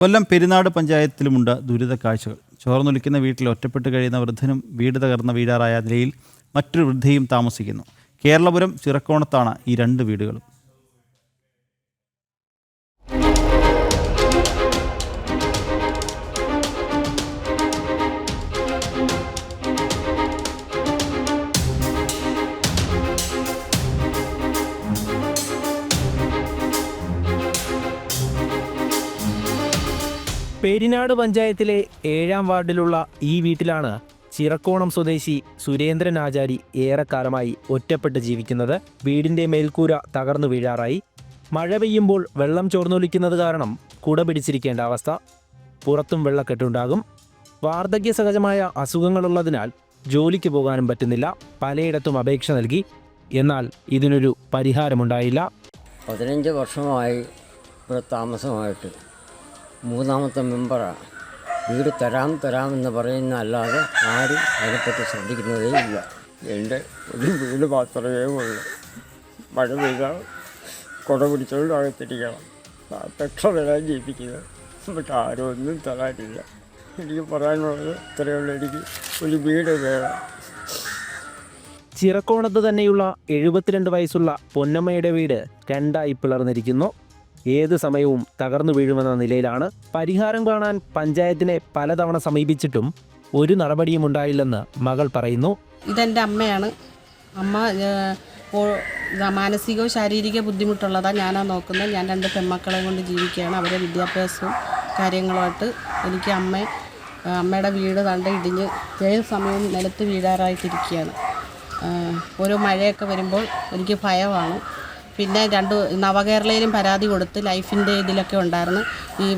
കൊല്ലം പെരുന്നാട് പഞ്ചായത്തിലുമുണ്ട് ദുരിത കാഴ്ചകൾ. ചോർന്നൊലിക്കുന്ന വീട്ടിൽ ഒറ്റപ്പെട്ട് കഴിയുന്ന വൃദ്ധനും വീട് തകർന്ന വീടാറായ നിലയിൽ മറ്റൊരു വൃദ്ധയും താമസിക്കുന്നു. കേരളപുരം ചിറക്കോണത്താണ് ഈ രണ്ട് വീടുകളും. പേരിനാട് പഞ്ചായത്തിലെ ഏഴാം വാർഡിലുള്ള ഈ വീട്ടിലാണ് ചിറക്കോണം സ്വദേശി സുരേന്ദ്രൻ ആചാരി ഏറെക്കാലമായി ഒറ്റപ്പെട്ട് ജീവിക്കുന്നത്. വീടിന്റെ മേൽക്കൂര തകർന്നു വീഴാറായി. മഴ പെയ്യുമ്പോൾ വെള്ളം ചോർന്നൊലിക്കുന്നത് കാരണം കുട പിടിച്ചിരിക്കേണ്ട അവസ്ഥ. പുറത്തും വെള്ളക്കെട്ടുണ്ടാകും. വാർദ്ധക്യ സഹജമായ അസുഖങ്ങളുള്ളതിനാൽ ജോലിക്ക് പോകാനും പറ്റുന്നില്ല. പലയിടത്തും അപേക്ഷ നൽകി. എന്നാൽ ഇതിനൊരു പരിഹാരമുണ്ടായില്ല. പതിനഞ്ച് വർഷമായി ഇവിടെ താമസമായിട്ട്. മൂന്നാമത്തെ മെമ്പറാണ് വീട് തരാം തരാമെന്ന് പറയുന്ന അല്ലാതെ ആരും അതിനെപ്പറ്റി ശ്രദ്ധിക്കുന്നതേ ഇല്ല. എന്റെ ഒരു വീട് മാത്രമേ ഉള്ളൂ. മഴ പെയ്താൽ കുട പിടിച്ചുകൊണ്ട് അകത്തിരിക്കണം. അപേക്ഷ തരാൻ ജീവിക്കുന്നത് പക്ഷെ ആരും ഒന്നും തരാനില്ല. എനിക്ക് പറയാനുള്ളത് ഇത്രയേ ഉള്ളൂ. എനിക്ക് ഒരു വീട് വേണം. ചിറക്കോണത്ത് തന്നെയുള്ള എഴുപത്തിരണ്ട് വയസ്സുള്ള പൊന്നമ്മയുടെ വീട് രണ്ടായി പിളർന്നിരിക്കുന്നു. ഏത് സമയവും തകർന്നു വീഴുമെന്ന നിലയിലാണ്. പരിഹാരം കാണാൻ പഞ്ചായത്തിനെ പലതവണ സമീപിച്ചിട്ടും ഒരു നടപടിയും ഉണ്ടായില്ലെന്ന് മകൾ പറയുന്നു. ഇതെന്റെ അമ്മയാണ്. അമ്മ മാനസികവും ശാരീരിക ബുദ്ധിമുട്ടുള്ളതാണ് ഞാനാ നോക്കുന്നത്. ഞാൻ രണ്ട് പെൺമക്കളെ കൊണ്ട് ജീവിക്കുകയാണ്. അവരെ വിദ്യാഭ്യാസവും കാര്യങ്ങളുമായിട്ട് എനിക്ക് അമ്മ അമ്മയുടെ വീട് തണ്ട ഇടിഞ്ഞ് ഏത് സമയവും നിലത്ത് വീഴാറായിട്ടിരിക്കുകയാണ്. ഓരോ മഴയൊക്കെ വരുമ്പോൾ എനിക്ക് ഭയമാണ്. പിന്നെ രണ്ട് നവകേരളയിലും പരാതി കൊടുത്ത് ലൈഫിന്റെ ഇതിലൊക്കെ ഉണ്ടായിരുന്നു ഈ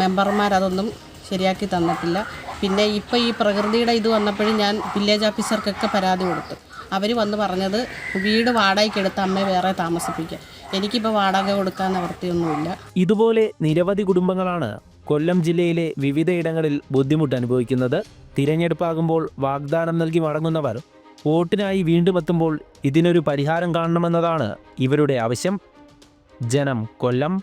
മെമ്പർമാർ അതൊന്നും ശരിയാക്കി തന്നിട്ടില്ല. പിന്നെ ഇപ്പോൾ ഈ പ്രകൃതിയുടെ ഇത് വന്നപ്പോഴും ഞാൻ വില്ലേജ് ഓഫീസർക്കൊക്കെ പരാതി കൊടുത്തു. അവർ വന്ന് പറഞ്ഞത് വീട് വാടകയ്ക്കെടുത്ത് അമ്മയെ വേറെ താമസിപ്പിക്കുക എനിക്കിപ്പോൾ വാടക കൊടുക്കാൻ നിവൃത്തിയൊന്നുമില്ല. ഇതുപോലെ നിരവധി കുടുംബങ്ങളാണ് കൊല്ലം ജില്ലയിലെ വിവിധയിടങ്ങളിൽ ബുദ്ധിമുട്ട് അനുഭവിക്കുന്നത്. തിരഞ്ഞെടുപ്പാകുമ്പോൾ വാഗ്ദാനം നൽകി മടങ്ങുന്നവർ വോട്ടിനായി വീണ്ടും എത്തുമ്പോൾ ഇതിനൊരു പരിഹാരം കാണണമെന്നതാണ് ഇവരുടെ ആവശ്യം. ജനം കൊല്ലം.